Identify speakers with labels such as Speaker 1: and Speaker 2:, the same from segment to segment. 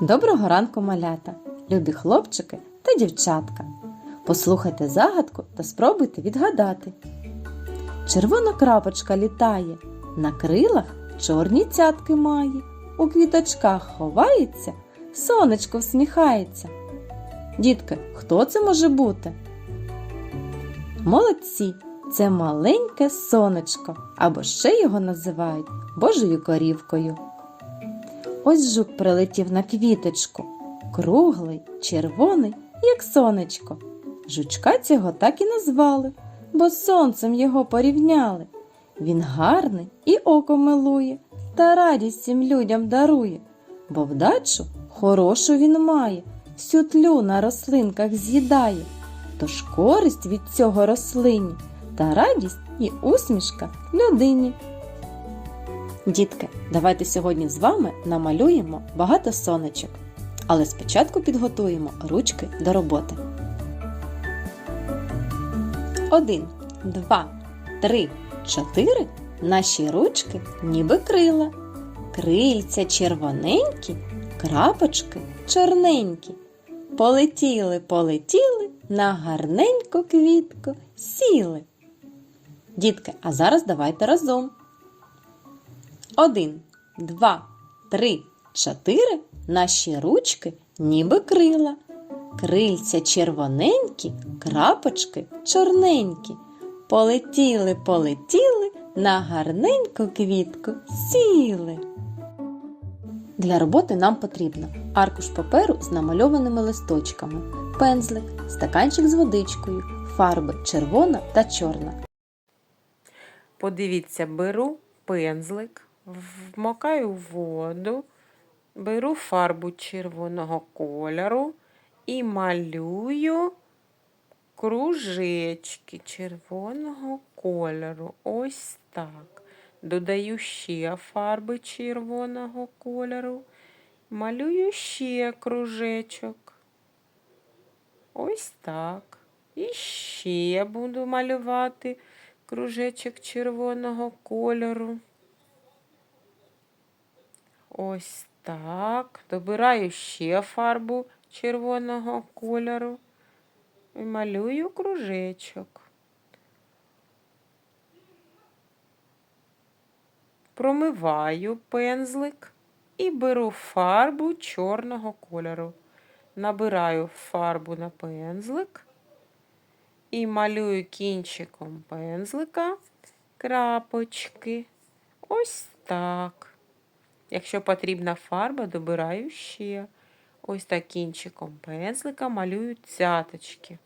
Speaker 1: Доброго ранку, малята, любі хлопчики та дівчатка. Послухайте загадку та спробуйте відгадати. Червона крапочка літає, на крилах чорні цятки має, у квіточках ховається, сонечко всміхається. Дітки, хто це може бути? Молодці! Це маленьке сонечко, або ще його називають Божою корівкою. Ось жук прилетів на квіточку, круглий, червоний, як сонечко. Жучка цього так і назвали, бо з сонцем його порівняли. Він гарний і око милує, та радість всім людям дарує, бо вдачу хорошу він має, всю тлю на рослинках з'їдає. Тож користь від цього рослині та радість і усмішка людині. Дітки, давайте сьогодні з вами намалюємо багато сонечок, але спочатку підготуємо ручки до роботи. Один, два, три, чотири. Наші ручки ніби крила. Крильця червоненькі, крапочки чорненькі. Полетіли, полетіли, на гарненьку квітку сіли. Дітки, а зараз давайте разом. Один, два, три, чотири. Наші ручки ніби крила. Крильця червоненькі, крапочки чорненькі. Полетіли, полетіли, на гарненьку квітку сіли. Для роботи нам потрібно аркуш паперу з намальованими листочками, пензлик, стаканчик з водичкою, фарби червона та чорна.
Speaker 2: Подивіться, беру пензлик, вмокаю воду, беру фарбу червоного кольору і малюю кружечки червоного кольору. Ось так. Додаю ще фарби червоного кольору. Малюю ще кружечок. Ось так. І ще буду малювати кружечок червоного кольору. Ось так. Добираю ще фарбу червоного кольору і малюю кружечок. Промиваю пензлик і беру фарбу чорного кольору. Набираю фарбу на пензлик і малюю кінчиком пензлика крапочки. Ось так. Якщо потрібна фарба, добираю ще. Ось так кінчиком пензлика малюю цяточки.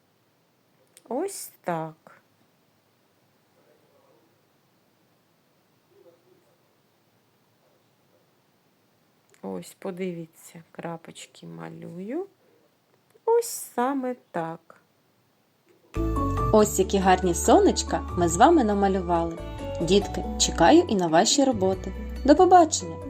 Speaker 2: Ось так. Ось, подивіться, крапочки малюю. Ось саме так.
Speaker 1: Ось які гарні сонечка ми з вами намалювали. Дітки, чекаю і на ваші роботи. До побачення